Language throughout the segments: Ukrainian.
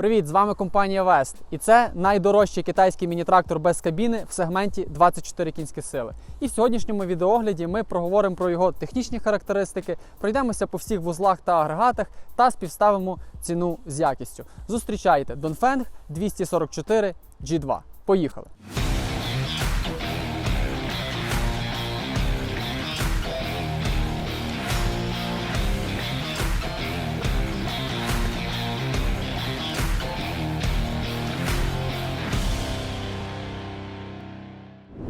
Привіт, з вами компанія Вест. І це найдорожчий китайський міні-трактор без кабіни в сегменті 24 кінські сили. І в сьогоднішньому відеогляді ми проговоримо про його технічні характеристики, пройдемося по всіх вузлах та агрегатах та співставимо ціну з якістю. Зустрічайте Донфенг 244 G2. Поїхали!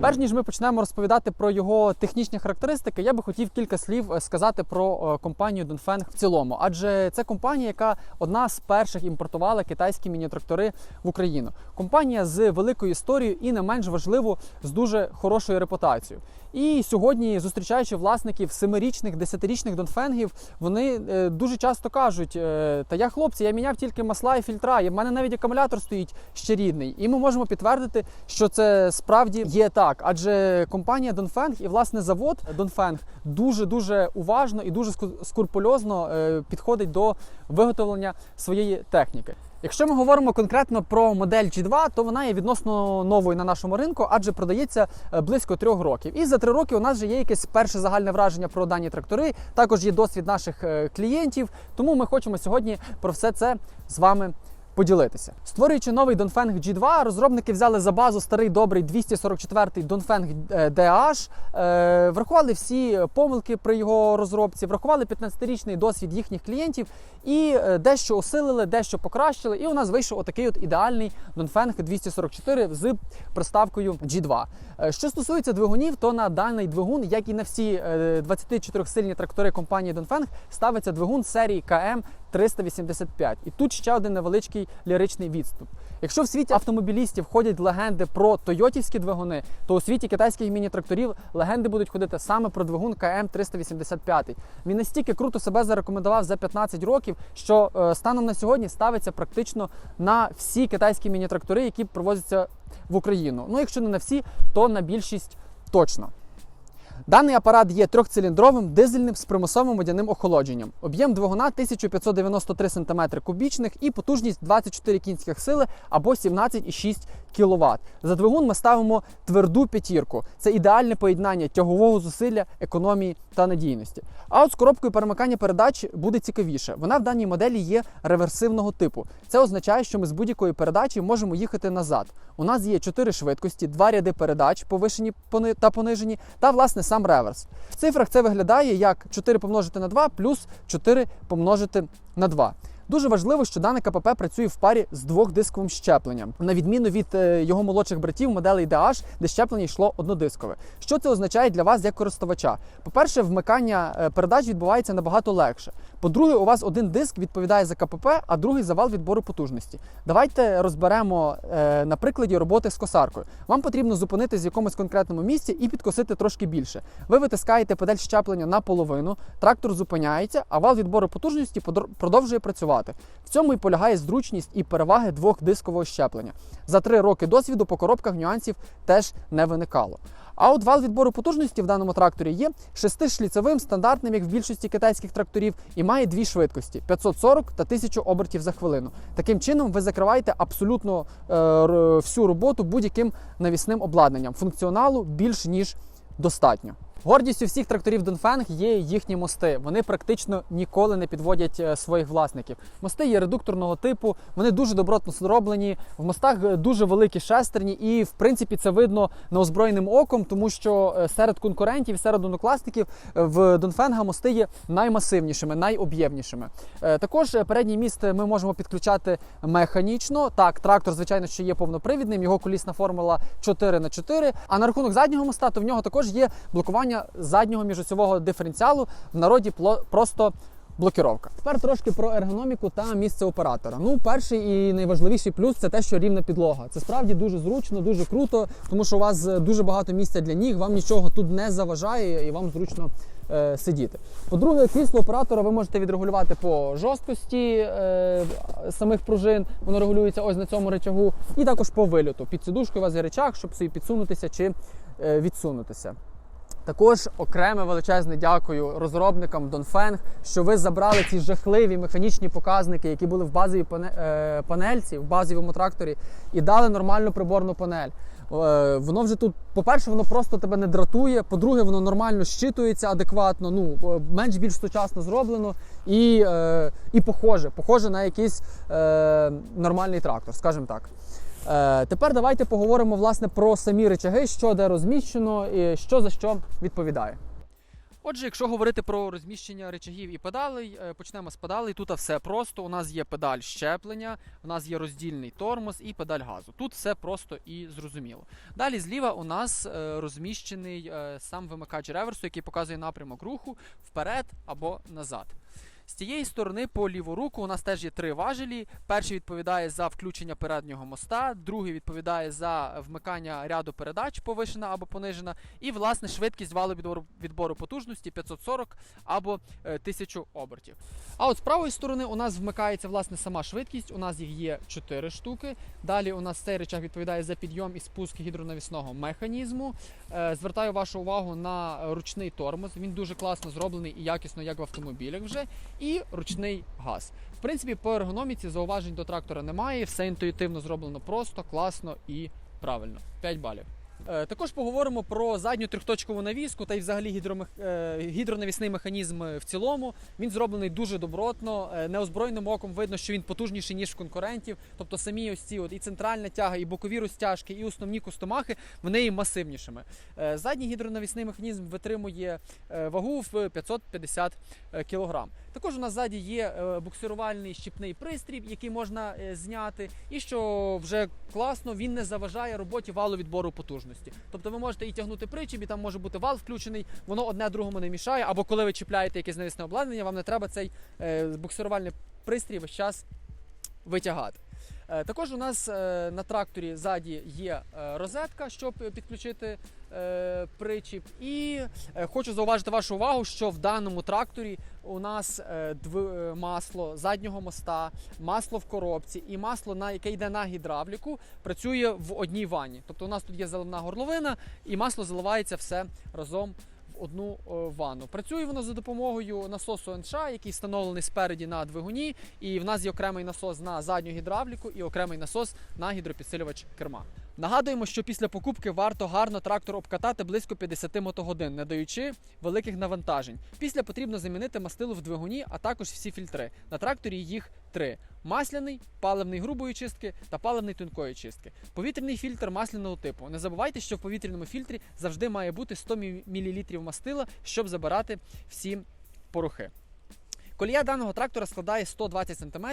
Перш ніж ми почнемо розповідати про його технічні характеристики, я би хотів кілька слів е, сказати про е, компанію Dongfeng в цілому. Адже це компанія, яка одна з перших імпортувала китайські міні-трактори в Україну. Компанія з великою історією і не менш важливо з дуже хорошою репутацією. І сьогодні, зустрічаючи власників семирічних, десятирічних донфенгів, вони е, дуже часто кажуть: е, та я хлопці, я міняв тільки масла і фільтра, і в мене навіть акумулятор стоїть ще рідний. І ми можемо підтвердити, що це справді є так. Адже компанія Dongfeng і власне завод Dongfeng дуже дуже уважно і дуже ску- скрупульозно е, підходить до виготовлення своєї техніки. Якщо ми говоримо конкретно про модель G2, то вона є відносно новою на нашому ринку, адже продається е, близько трьох років. І за три роки у нас вже є якесь перше загальне враження про дані трактори. Також є досвід наших е, клієнтів. Тому ми хочемо сьогодні про все це з вами. Поділитися, створюючи новий Dongfeng G2, розробники взяли за базу старий добрий 244-й Dongfeng е, DH, е, врахували всі помилки при його розробці, врахували 15-річний досвід їхніх клієнтів і е, дещо усилили, дещо покращили. І у нас вийшов отакий от ідеальний Dongfeng 244 з приставкою G2. Е, Що стосується двигунів, то на даний двигун, як і на всі 24-сильні трактори компанії Dongfeng, ставиться двигун серії КМ 385. І тут ще один невеличкий ліричний відступ. Якщо в світі автомобілістів ходять легенди про тойотівські двигуни, то у світі китайських міні-тракторів легенди будуть ходити саме про двигун КМ 385. Він настільки круто себе зарекомендував за 15 років, що е, станом на сьогодні ставиться практично на всі китайські міні-трактори, які провозяться в Україну. Ну, якщо не на всі, то на більшість точно. Даний апарат є трьохциліндровим дизельним з примусовим водяним охолодженням. Об'єм двигуна 1593 см кубічних і потужність 24 кінських сили або 17,6 кВт. За двигун ми ставимо тверду п'ятірку. Це ідеальне поєднання тягового зусилля, економії та надійності. А от з коробкою перемикання передач буде цікавіше. Вона в даній моделі є реверсивного типу. Це означає, що ми з будь-якої передачі можемо їхати назад. У нас є 4 швидкості, 2 ряди передач, повишені та понижені, та власне сам реверс. В цифрах це виглядає як 4 помножити на 2 плюс 4 помножити на 2. Дуже важливо, що дане КПП працює в парі з двохдисковим щепленням, на відміну від е, його молодших братів моделей DH, де щеплення йшло однодискове. Що це означає для вас як користувача? По-перше, вмикання е, передач відбувається набагато легше. По-друге, у вас один диск відповідає за КПП, а другий за вал відбору потужності. Давайте розберемо е, на прикладі роботи з косаркою. Вам потрібно зупинитись в якомусь конкретному місці і підкосити трошки більше. Ви витискаєте педаль щеплення наполовину, трактор зупиняється, а вал відбору потужності продовжує працювати. В цьому і полягає зручність і переваги двохдискового щеплення. За три роки досвіду по коробках нюансів теж не виникало. А от вал відбору потужності в даному тракторі є шестишліцевим, стандартним, як в більшості китайських тракторів, і має дві швидкості 540 та 1000 обертів за хвилину. Таким чином, ви закриваєте абсолютно е, всю роботу будь-яким навісним обладнанням. Функціоналу більш ніж достатньо. Гордістю всіх тракторів Dongfeng є їхні мости. Вони практично ніколи не підводять е, своїх власників. Мости є редукторного типу, вони дуже добротно зроблені. В мостах е, дуже великі шестерні, і в принципі це видно неозброєним оком, тому що е, серед конкурентів, серед однокласників в Dongfeng мости є наймасивнішими, найоб'ємнішими. Також передній міст ми можемо підключати механічно. Так, трактор, звичайно, що є повнопривідним, його колісна формула 4 на 4 А на рахунок заднього моста, то в нього також є блокування заднього міжосьового диференціалу, в народі просто блокіровка. Тепер трошки про ергономіку та місце оператора. Ну, перший і найважливіший плюс це те, що рівна підлога. Це справді дуже зручно, дуже круто, тому що у вас е, дуже багато місця для ніг, вам нічого тут не заважає і вам зручно е, сидіти. По-друге, крісло оператора ви можете відрегулювати по жорсткості е, самих пружин, воно регулюється ось на цьому речагу, і також по вильоту. Під сидушкою у вас є речах, щоб собі підсунутися чи е, відсунутися. Також окреме величезне дякую розробникам Dongfeng, що ви забрали ці жахливі механічні показники, які були в базовій е, панельці, в базовому тракторі, і дали нормальну приборну панель. Е, Воно вже тут, по-перше, воно просто тебе не дратує. По-друге, воно нормально щитується адекватно, ну е, менш більш сучасно зроблено і, і похоже, похоже на якийсь нормальний трактор, скажімо так. Е, тепер давайте поговоримо власне про самі речаги, що де розміщено і що за що відповідає. Отже, якщо говорити про розміщення речагів і педалей, е, почнемо з педалей. Тут все просто. У нас є педаль щеплення, у нас є роздільний тормоз і педаль газу. Тут все просто і зрозуміло. Далі зліва у нас е, розміщений сам вимикач реверсу, який показує напрямок руху вперед або назад. З цієї сторони по ліву руку у нас теж є три важелі. Перший відповідає за включення переднього моста, другий відповідає за вмикання ряду передач, повишена або понижена, і власне швидкість валу відбору, відбору потужності 540 або е, 1000 обертів. А от з правої сторони у нас вмикається власне сама швидкість. У нас їх є 4 штуки. Далі у нас цей речах відповідає за підйом і спуск гідронавісного механізму. Е, Звертаю вашу увагу на ручний тормоз. Він дуже класно зроблений і якісно, як в автомобілях вже. І ручний газ. В принципі, по ергономіці зауважень до трактора немає. Все інтуїтивно зроблено просто, класно і правильно. 5 балів. Е, Також поговоримо про задню трьохточкову навіску та й взагалі гідромех... е, гідронавісний механізм в цілому. Він зроблений дуже добротно. Е, Неозброєним оком видно, що він потужніший ніж конкурентів. Тобто самі ось ці от і центральна тяга, і бокові розтяжки, і основні кустомахи вони є масивнішими. Задній гідронавісний механізм витримує вагу в 550 кг. Також у нас ззаді є буксирувальний щіпний пристрій, який можна зняти, і що вже класно, він не заважає роботі валу відбору потужності. Тобто ви можете і тягнути причіп, і там може бути вал включений, воно одне другому не мішає. Або коли ви чіпляєте якесь навісне обладнання, вам не треба цей е, буксирувальний пристрій весь час витягати. Е, Також у нас е, на тракторі ззаді є е, розетка, щоб підключити причіп. І хочу зауважити вашу увагу, що в даному тракторі у нас масло заднього моста, масло в коробці і масло, яке йде на гідравліку, працює в одній ванні. Тобто у нас тут є заливна горловина, і масло заливається все разом одну е, ванну. Працює воно за допомогою насосу НШ, який встановлений спереді на двигуні. І в нас є окремий насос на задню гідравліку і окремий насос на гідропідсилювач керма. Нагадуємо, що після покупки варто гарно трактор обкатати близько 50 мотогодин, не даючи великих навантажень. Після потрібно замінити мастило в двигуні, а також всі фільтри. На тракторі їх три: масляний, паливний грубої чистки та паливний тонкої чистки. Повітряний фільтр масляного типу. Не забувайте, що в повітряному фільтрі завжди має бути 100 мл мастила, щоб забирати всі порохи. Колія даного трактора складає 120 см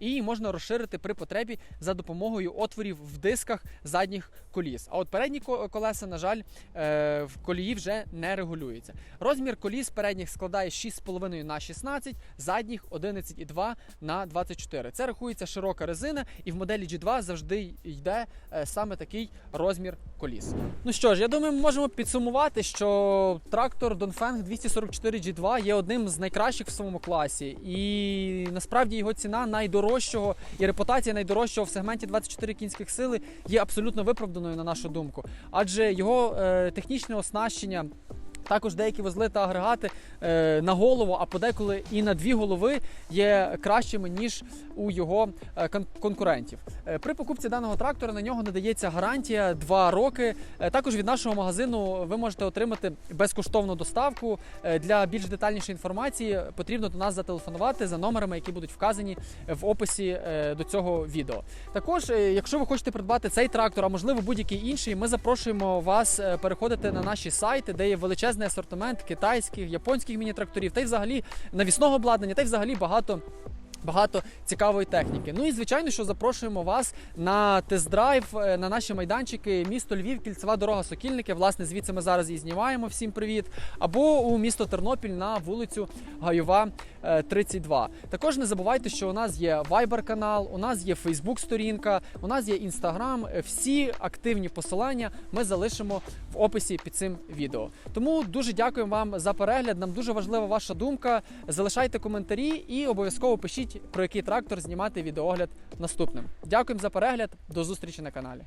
і її можна розширити при потребі за допомогою отворів в дисках задніх коліс. А от передні колеса, на жаль, е, в колії вже не регулюється. Розмір коліс передніх складає 6,5 на 16, задніх 11,2 на 24. Це рахується широка резина, і в моделі G2 завжди йде е, саме такий розмір коліс. Ну що ж, я думаю, ми можемо підсумувати, що трактор Dongfeng 244 G2 є одним з найкращих в своєму класі, і насправді його ціна найдорожчого і репутація найдорожчого в сегменті 24 кінських сили є абсолютно виправданою на нашу думку, адже його е, технічне оснащення. Також деякі вузли та агрегати е, на голову, а подеколи і на дві голови є кращими ніж у його е, конкурентів. Е, при покупці даного трактора на нього надається гарантія 2 роки. Е, також від нашого магазину ви можете отримати безкоштовну доставку. Е, для більш детальнішої інформації потрібно до нас зателефонувати за номерами, які будуть вказані в описі е, до цього відео. Також, е, якщо ви хочете придбати цей трактор, а можливо будь-який інший, ми запрошуємо вас е, переходити на наші сайти, де є величезний асортимент китайських, японських міні-тракторів, та й взагалі навісного обладнання, та й взагалі багато. Багато цікавої техніки. Ну і звичайно, що запрошуємо вас на тест-драйв е, на наші майданчики. Місто Львів, кільцева дорога Сокільники. Власне, звідси ми зараз і знімаємо. Всім привіт. Або у місто Тернопіль на вулицю Гайова е, 32. Також не забувайте, що у нас є Viber канал, у нас є Facebook сторінка, у нас є Instagram. Е, Всі активні посилання ми залишимо в описі під цим відео. Тому дуже дякуємо вам за перегляд. Нам дуже важлива ваша думка. Залишайте коментарі і обов'язково пишіть, про який трактор знімати відеогляд наступним. Дякуємо за перегляд. До зустрічі на каналі.